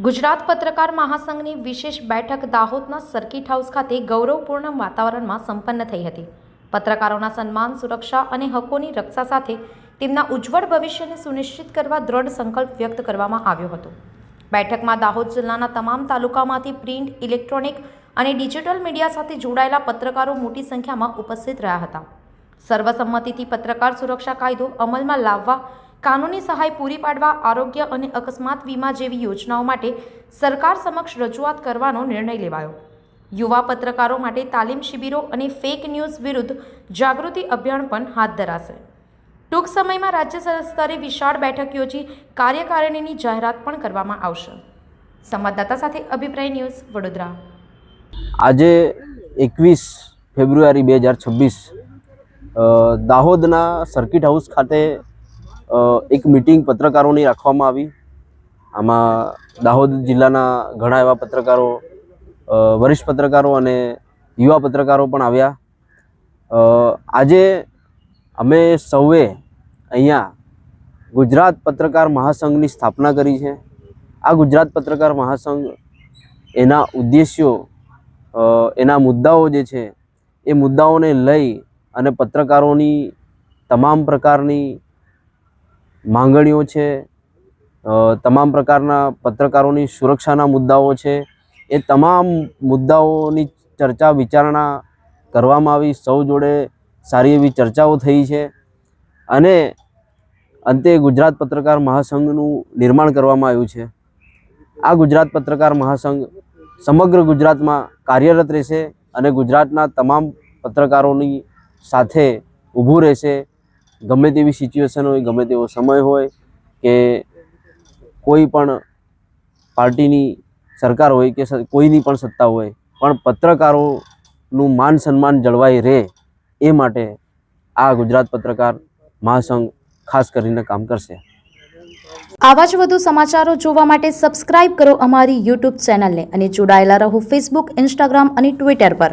ગુજરાત પત્રકાર મહાસંઘની વિશેષ બેઠક દાહોદના સર્કિટ હાઉસ ખાતે ગૌરવપૂર્ણ વાતાવરણમાં સંપન્ન થઈ હતી. પત્રકારોના સન્માન, સુરક્ષા અને હકોની રક્ષા સાથે તેમના ઉજ્જવળ ભવિષ્યને સુનિશ્ચિત કરવા દ્રઢ સંકલ્પ વ્યક્ત કરવામાં આવ્યો હતો. બેઠકમાં દાહોદ જિલ્લાના તમામ તાલુકામાંથી પ્રિન્ટ, ઇલેક્ટ્રોનિક અને ડિજિટલ મીડિયા સાથે જોડાયેલા પત્રકારો મોટી સંખ્યામાં ઉપસ્થિત રહ્યા હતા. સર્વસંમતિથી પત્રકાર સુરક્ષા કાયદો અમલમાં લાવવા કાનૂની સહાય પૂરી પાડવા, આરોગ્ય અને અકસ્માત વીમા જેવી યોજનાઓ માટે સરકાર સમક્ષ રજૂઆત કરવાનો નિર્ણય લેવાયો. યુવા પત્રકારો માટે તાલીમ શિબિરો અને ફેક ન્યૂઝ વિરુદ્ધ જાગૃતિ અભિયાન પણ હાથ ધરાશે. ટૂંક સમયમાં રાજ્ય સ્તરે વિશાળ બેઠક યોજી કાર્યકારિણીની જાહેરાત પણ કરવામાં આવશે. સંવાદદાતા સાથે અભિપ્રાય ન્યૂઝ, વડોદરા. આજે એકવીસ ફેબ્રુઆરી બે હજાર છવ્વીસ દાહોદના સર્કિટ હાઉસ ખાતે એક મિટિંગ પત્રકારોની રાખવામાં આવી. આમાં દાહોદ જિલ્લાના ઘણા એવા પત્રકારો વરિષ્ઠ પત્રકારો અને યુવા પત્રકારો પણ આવ્યા. આજે અમે સૌએ અહીંયા ગુજરાત પત્રકાર મહાસંઘની સ્થાપના કરી છે. આ ગુજરાત પત્રકાર મહાસંઘ એના ઉદ્દેશ્યો એના મુદ્દાઓ જે છે, એ મુદ્દાઓને લઈ અને પત્રકારોની તમામ પ્રકારની માંગણીઓ છે તમામ પ્રકારના પત્રકારોની સુરક્ષાના મુદ્દાઓ છે, એ તમામ મુદ્દાઓની ચર્ચા વિચારણા કરવામાં આવી, સૌ જોડે સારી એવી ચર્ચાઓ થઈ છે અને અંતે ગુજરાત પત્રકાર મહાસંઘનું નિર્માણ કરવામાં આવ્યું છે. આ ગુજરાત પત્રકાર મહાસંઘ સમગ્ર ગુજરાતમાં કાર્યરત રહેશે અને ગુજરાતના તમામ પત્રકારોની સાથે ઊભું રહેશે ગમે તેવી સિચ્યુએશન હોય, ગમે તેવો સમય હોય કે કોઈ પણ પાર્ટીની સરકાર હોય કે કોઈની પણ સત્તા હોય, પણ પત્રકારોનું માન સન્માન જળવાઈ રહે એ માટે આ ગુજરાત પત્રકાર મહાસંઘ ખાસ કરીને કામ કરશે. આવા જ વધુ સમાચારો જોવા માટે સબસ્ક્રાઇબ કરો અમારી યુટ્યુબ ચેનલને અને જોડાયેલા રહો ફેસબુક ઇન્સ્ટાગ્રામ અને ટ્વિટર પર.